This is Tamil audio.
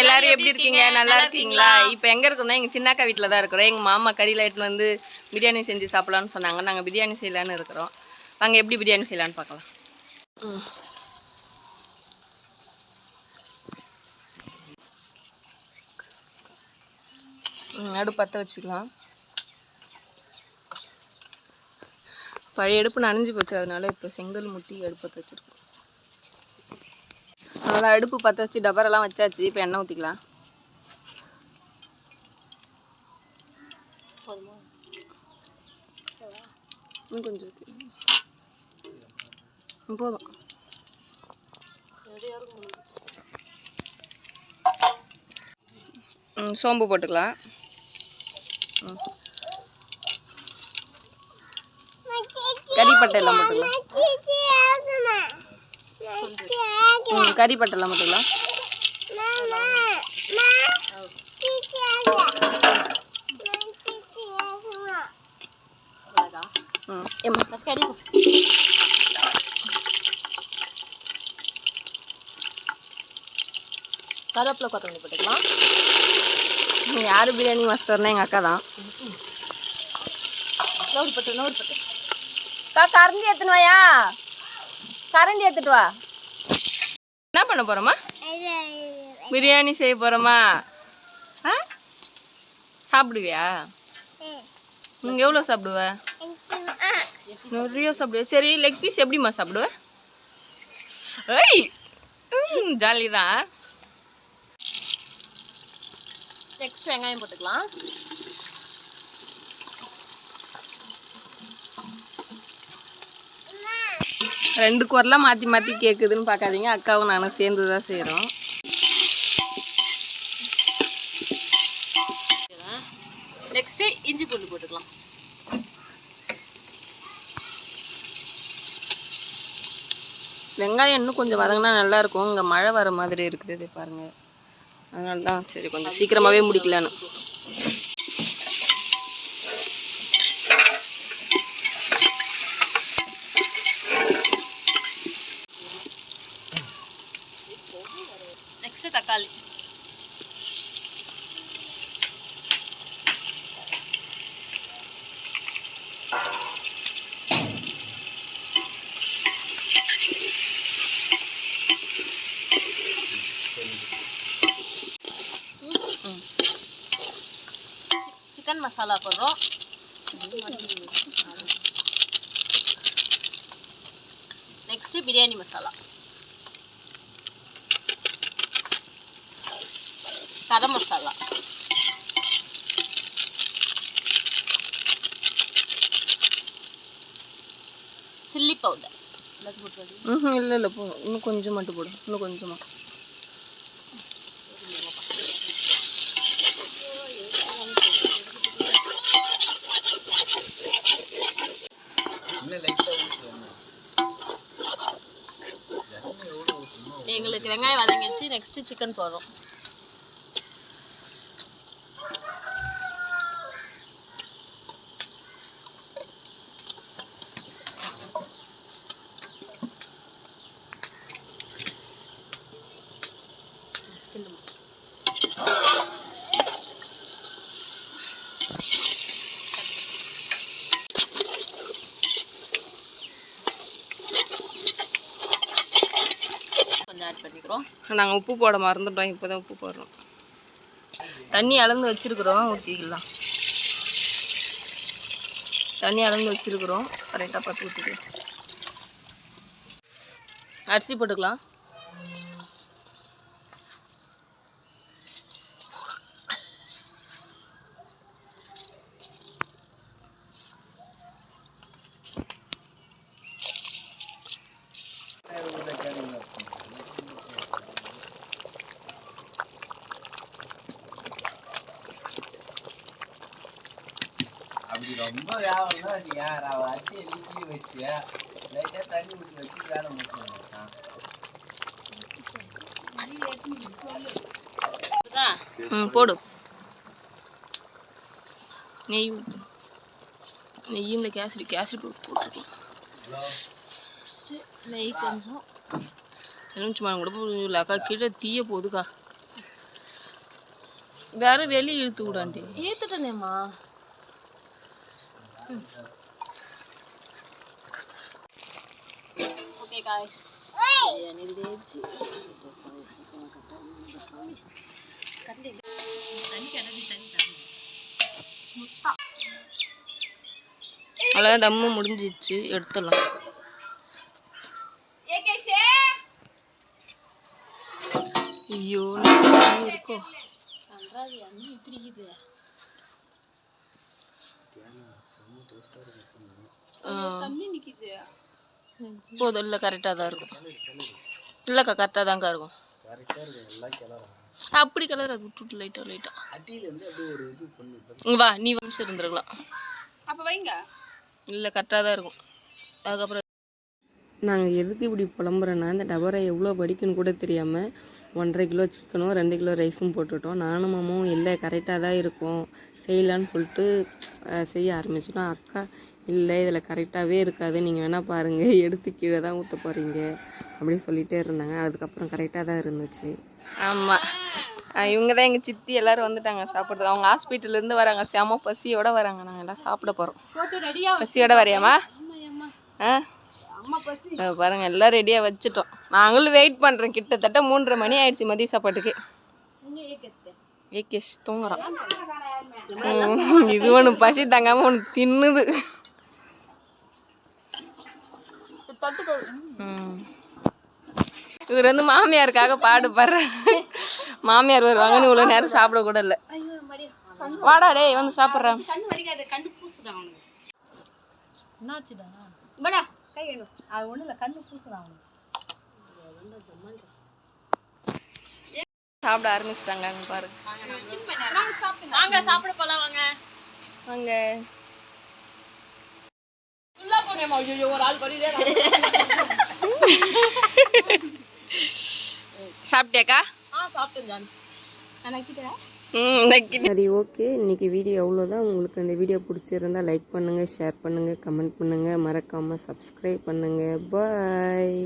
எல்லாரும் எப்படி இருக்கீங்க? நல்லா இருக்கீங்களா? இப்போ எங்க இருக்கோம்னா எங்க சின்னாக்கா வீட்டில் தான் இருக்கிறோம். எங்க மாமா கறியில் எடுத்துன்னு வந்து பிரியாணி செஞ்சு சாப்பிடலாம்னு சொன்னாங்க. நாங்க பிரியாணி செய்யலான்னு இருக்கிறோம். வாங்க எப்படி பிரியாணி செய்யலான்னு பார்க்கலாம். அடுப்பு பற்ற வச்சுக்கலாம். பழைய அடுப்பு நனைஞ்சு போச்சு. அதனால இப்போ செங்கல் முட்டி அடுப்பு பற்ற வச்சிருக்கோம். அதனால் அடுப்பு பற்ற வச்சு டபரெல்லாம் வச்சாச்சு. இப்போ எண்ணெய் ஊற்றிக்கலாம் இன்னும் கொஞ்சம் போதும். சோம்பு போட்டுக்கலாம். கறிப்பட்டை எல்லாம் போட்டுக்கலாம். ம், கறிப்பட்டை எல்லாம் போட்டுக்கலாம் ம் ஏம்மா. கருவேப்பிலை கொத்தமல்லி போட்டுக்கலாம். யாரு பிரியாணி மாஸ்டர்னா எங்கள் அக்கா தான். நோறு போட்டு நோறு போட்டு. அக்கா கரண்டி எடுத்துன்னு வாயா. கரண்டி எடுத்துட்டு வா. பண்ண போறோமா? பிரியாணி செய்ய போறோமா? ஆ? சாப்பிடுவியா? நீங்க எவ்வளோ சாப்பிடுவ? நிறைய சாப்பிடுவ. சரி லெக் பீஸ் எப்படிம்மா சாப்பிடுவ? ஏய் ஜாலி தான் நெக்ஸ்ட் வெங்காயம் போட்டுக்கலாம். ரெண்டு குரலாக மாற்றி மாற்றி கேட்குதுன்னு பார்க்காதீங்க அக்காவும் நானும் சேர்ந்து தான் செய்கிறோம் நெக்ஸ்ட்டு இஞ்சி பூண்டு போட்டுக்கலாம். வெங்காயம் இன்னும் கொஞ்சம் வதங்கினா நல்லா இருக்கும். இங்கே மழை வர மாதிரி இருக்குது பாருங்கள் பாருங்க. அதனால தான் சரி கொஞ்சம் சீக்கிரமாகவே முடிக்கலான்னு நெக்ஸ்ட் தக்காளி சிக்கன் மசாலா போடுறோம். Next biryani masala. Garam masala. Chilli powder இல்லை இல்லை போ இன்னும் கொஞ்சம் மட்டும் போடும் இன்னும் கொஞ்சமாக எங்களுக்கு வெங்காயம் நெக்ஸ்ட்டு சிக்கன் போடுறோம் கொஞ்சம் ஆட் பண்ணிக்கிறோம். நாங்கள் உப்பு போட மறந்துட்டோம் இப்போ தான் உப்பு போடுறோம். தண்ணி அளந்து வச்சிருக்கிறோம் ஊற்றிக்கலாம் தண்ணி அளந்து வச்சிருக்கிறோம் கரெக்டாக பார்த்து ஊற்றிக்கலாம் அரிசி போட்டுக்கலாம். ரொம்ப வேகம்னா நீ யார்? அவள் அரிசி எல்லாம் வச்சு லைட்டாக தண்ணி ஊற்றி வச்சு வேலை முடிச்சுருவாங்க இருக்குதா? ம் போடு. நெய் ஊத்து. நெய் இந்த கேசரி கேசரி போட்டுக்கலாம் நெய் கொஞ்சம் எலுமிச்சம்பழம் கூட போடல அக்கா கீழே தீய போகுதுக்கா வேற வெளியே இழுத்து விடாண்டி. ஏத்துட்டேனேம்மா. ஓகே காய்ஸ் ஆயிடுச்சு அவ்வளோதான் தம்மு முடிஞ்சிச்சு எடுத்துடலாம். ஐயோ இருக்கோ? இப்படி இது ஆ. தண்ணி நிக்குது போதும் இல்லை கரெக்டாக தான் இருக்கும். இல்லைக்கா கரெக்டாக தான்க்கா இருக்கும். அப்படி கலர் அது விட்டுட்டு லைட்டாக லைட்டாக வா நீ நிமிஷம் இருந்துருக்கலாம் அப்ப வைங்க. இல்லை கரெக்டாக தான் இருக்கும். அதுக்கப்புறம் நாங்கள் எதுக்கு இப்படி புலம்புறோன்னா இந்த டபரை எவ்வளோ படிக்குன்னு கூட தெரியாமல் ஒன்றரை கிலோ சிக்கனும் ரெண்டு கிலோ ரைஸும் போட்டுட்டோம். நானும் மாமாவும் இல்லை கரெக்டாக தான் இருக்கும். செய்யலான்னு சொல்லிட்டு செய்ய ஆரம்பிச்சிட்டோம். அக்கா இல்லை இதில் கரெக்டாகவே இருக்காது. நீங்கள் வேணால் பாருங்கள் எடுத்து கீழே தான் ஊற்ற போகிறீங்க அப்படின்னு சொல்லிகிட்டே இருந்தாங்க. அதுக்கப்புறம் கரெக்டாக தான் இருந்துச்சு. ஆமாம் இவங்க தான் எங்கள் சித்தி. எல்லாரும் வந்துட்டாங்க சாப்பிட்றதுக்கு. அவங்க ஹாஸ்பிட்டல்லேருந்து வராங்க. செம பசியோட வராங்க. நாங்கள் எல்லாம் சாப்பிட போகிறோம் பசியோட வரையாமா அம்மா ஆ? அம்மா பசி. அஹ் பாருங்க எல்லாம் ரெடியாக வச்சுட்டோம். நாங்களும் வெயிட் பண்ணுறோம் கிட்டத்தட்ட மூன்றரை மணி ஆயிடுச்சு மதிய சாப்பாட்டுக்கு. ஏகேஷ் தூங்குறான் ம், இது ஒன்று பசி தாங்காம ஒன்று தின்னுது. தொட்டுக்கோ ம். இவர் வந்து மாமியாருக்காக பாடுபடுற. மாமியார் வருவாங்கன்னு இவ்வளோ நேரம் சாப்பிட கூட இல்லை. ஐயோ மடி வாடா டேய் வந்து சாப்பிட்றேன். என்னாச்சுடா? கை அது ஒண்ணும் இல்ல கண்ணு பூசுதான் அவனுக்கு. சாப்பிட ஆரம்பிச்சிட்டாங்க அங்கே பாருங்க வாங்க சாப்பிட போலாம் வாங்க. அங்கே சாப்பிட்டியாக்கா? ஆ சாப்பிட்டேன் ஜான். நினைக்கிட்டேன் சரி ஓகே. இன்னைக்கு வீடியோ அவ்வளோதான். உங்களுக்கு அந்த வீடியோ பிடிச்சிருந்தா லைக் பண்ணுங்கள் ஷேர் பண்ணுங்கள் கமெண்ட் பண்ணுங்கள் மறக்காமல் சப்ஸ்கிரைப் பண்ணுங்கள் பாய்.